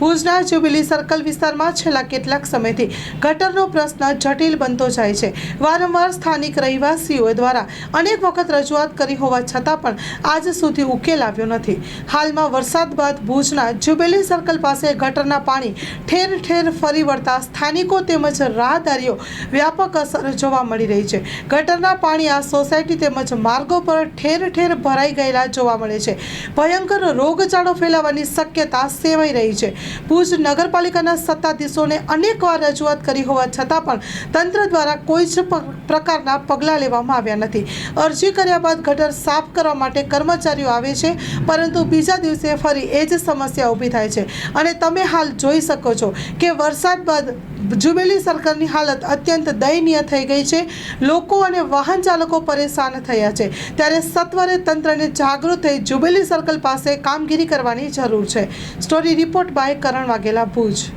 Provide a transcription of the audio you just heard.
ભુજના jubilee circle વિસ્તારમાં છેલ્લા કેટલાક સમયથી ગટરનો પ્રશ્ન જટિલ બનતો જાય છે. વારંવાર સ્થાનિક રહેવાસીઓ દ્વારા અનેક વખત રજૂઆત કરી હોવા છતાં પણ આજ સુધી ઉકેલ આવ્યો નથી. હાલમાં વરસાદ બાદ ભુજના જ્યુબિલી સર્કલ પાસે ગટરના પાણી ઠેર ઠેર ફરી વળતા સ્થાનિકો તેમજ રાહદારીઓ વ્યાપક અસર જોવા મળી રહી છે. ગટરના પાણી આ સોસાયટી તેમજ માર્ગો પર ઠેર ઠેર ભરાઈ ગયેલા જોવા મળે છે. ભયંકર રોગચાળો ફેલાવાની શક્યતા સેવાઈ રહી છે. ભુજ નગરપાલિકાના સત્તાધીશોને અનેકવાર રજૂઆત કરી હોવા છતાં પણ તંત્ર દ્વારા કોઈ જ પ્રકારના પગલાં લેવામાં આવ્યા નથી. અરજી કર્યા બાદ ગટર સાફ કરવા માટે કર્મચારીઓ આવે છે, પરંતુ બીજા દિવસે ફરી એ જ સમસ્યા ઊભી થાય છે. અને તમે હાલ જોઈ શકો છો કે વરસાદ બાદ જુબેલી સર્કલની હાલત અત્યંત દયનીય થઈ ગઈ છે. લોકો અને વાહન ચાલકો પરેશાન થયા છે. ત્યારે સત્વરે તંત્રને જાગૃત થઈ જુબેલી સર્કલ પાસે કામગીરી કરવાની જરૂર છે. Story report by Karan Vaghela Bhuj.